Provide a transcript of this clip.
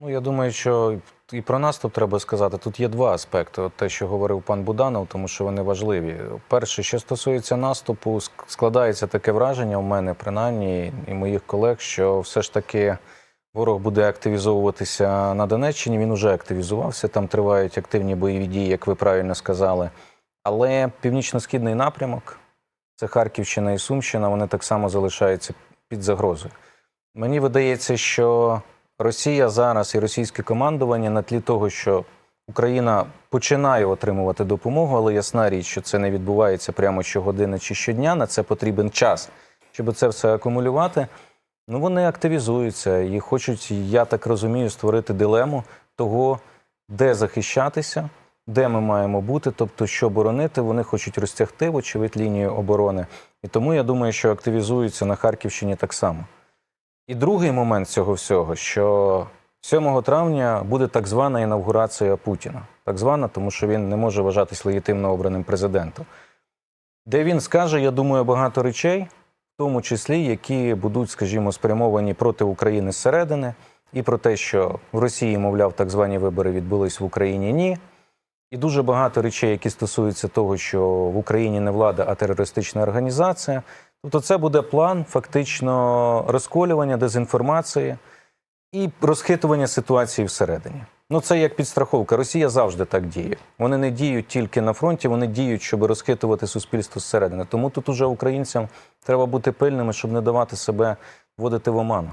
Ну, я думаю, що і про наступ треба сказати. Тут є два аспекти. От те, що говорив пан Буданов, тому що вони важливі. Перше, що стосується наступу, складається таке враження у мене, принаймні, і моїх колег, що все ж таки ворог буде активізовуватися на Донеччині. Він уже активізувався. Там тривають активні бойові дії, як ви правильно сказали. Але північно-східний напрямок, це Харківщина і Сумщина, вони так само залишаються під загрозою. Мені видається, що Росія зараз і російське командування на тлі того, що Україна починає отримувати допомогу, але ясна річ, що це не відбувається прямо щогодини чи щодня. На це потрібен час, щоб це все акумулювати. Ну вони активізуються і хочуть, я так розумію, створити дилему того, де захищатися, де ми маємо бути, тобто що боронити. Вони хочуть розтягти, вочевидь, лінію оборони. І тому я думаю, що активізуються на Харківщині так само. І другий момент цього всього, що 7 травня буде так звана інавгурація Путіна. Так звана, тому що він не може вважатись легітимно обраним президентом. Де він скаже, я думаю, багато речей, в тому числі, які будуть, скажімо, спрямовані проти України зсередини, і про те, що в Росії, мовляв, так звані вибори відбулись в Україні ні. І дуже багато речей, які стосуються того, що в Україні не влада, а терористична організація. Тобто, це буде план фактично розколювання дезінформації і розхитування ситуації всередині. Ну це як підстраховка. Росія завжди так діє. Вони не діють тільки на фронті, вони діють, щоб розхитувати суспільство зсередини. Тому тут уже українцям треба бути пильними, щоб не давати себе вводити в оману.